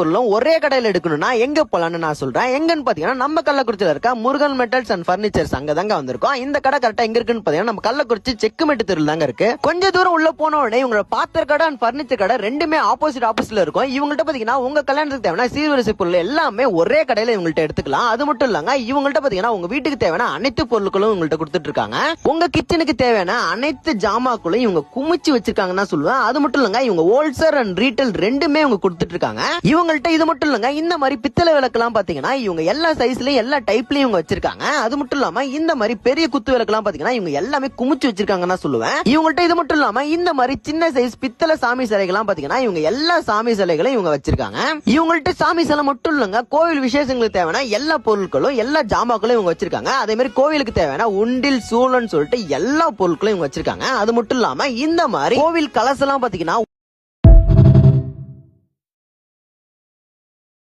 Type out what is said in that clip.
பொருளும் ஒரே கடையில் எடுக்கணும்னா எங்க போலான்னு நான் சொல்றேன். எங்கன்னு பாத்தீங்கன்னா நம்ம கள்ளக்குறிச்சியில இருக்க முருகன் மெட்டல்ஸ் அண்ட் பர்னிச்சர்ஸ் அங்க தாங்க வந்திருக்கோம். இந்த கடை கரெக்டா எங்க இருக்குன்னு பாத்தீங்கன்னா நம்ம கள்ளக்குறிச்சி செக்குமெட்டு தெருவில் தாங்க இருக்கு. கொஞ்ச தூரம் உள்ள போன உடனே இவங்க பாத்திர கடை அண்ட் பர்னிச்சர் கடை ரெண்டுமே ஆப்போசிட் ஆப்போசிட்ல இருக்கும். இவங்கள்ட்ட பாத்தீங்கன்னா உங்க கல்யாணத்துக்கு தேவையான சீர்வரிசை பொருள் எல்லாமே ஒரே கடையில இவங்கள்ட்ட எடுத்துக்கலாம். அது மட்டும் இல்லங்க இவங்கள்ட்ட பாத்தீங்கன்னா உங்க வீட்டுக்கு தேவையான அனைத்து பொருட்களும் உங்கள்ட்ட கொடுத்துட்டு இருக்காங்க உங்க கிச்சனுக்கு தேவையான அனைத்து ஜாமாக்களும் இவங்க குமிச்சு வச்சிருக்காங்கன்னு சொல்லுவேன். அது மட்டும் இல்லங்க இவங்க ஹோல்சேல் அண்ட் ரீட்டைல் ரெண்டுமே இவங்க கொடுத்துட்டு இருக்காங்க இவங்க இவங்கள்ட்ட இது மட்டும் இல்லங்க. இந்த மாதிரி பித்தளை விளக்கெல்லாம் பாத்தீங்கன்னா இவங்க எல்லா சைஸ்லயும் எல்லா டைப்லயும் இவங்க வச்சிருக்காங்க. அது மட்டும் இல்லாம இந்த மாதிரி பெரிய குத்து விளக்குலாம் பாத்தீங்கன்னா இவங்க எல்லாமே குமிச்சு வச்சிருக்காங்கன்னு தான் சொல்லுவேன். இவங்கள்ட்ட இது மட்டும் இல்லாம இந்த மாதிரி சின்ன சைஸ் பித்தளை சாமி சிலைகள்லாம் பாத்தீங்கன்னா இவங்க எல்லா சாமி சிலைகளையும் இவங்க வச்சிருக்காங்க. இவங்கள்ட்ட சாமி சிலை மட்டும் இல்லங்க. கோவில் விசேஷங்களுக்கு தேவையான எல்லா பொருட்களும் எல்லா ஜாமாக்களும் இவங்க வச்சிருக்காங்க. அதே மாதிரி கோவிலுக்கு தேவையான உண்டில் சூழல் சொல்லிட்டு எல்லா பொருட்களும் இவங்க வச்சிருக்காங்க. அது மட்டும் இல்லாம இந்த மாதிரி கோவில் கலசெல்லாம் பாத்தீங்கன்னா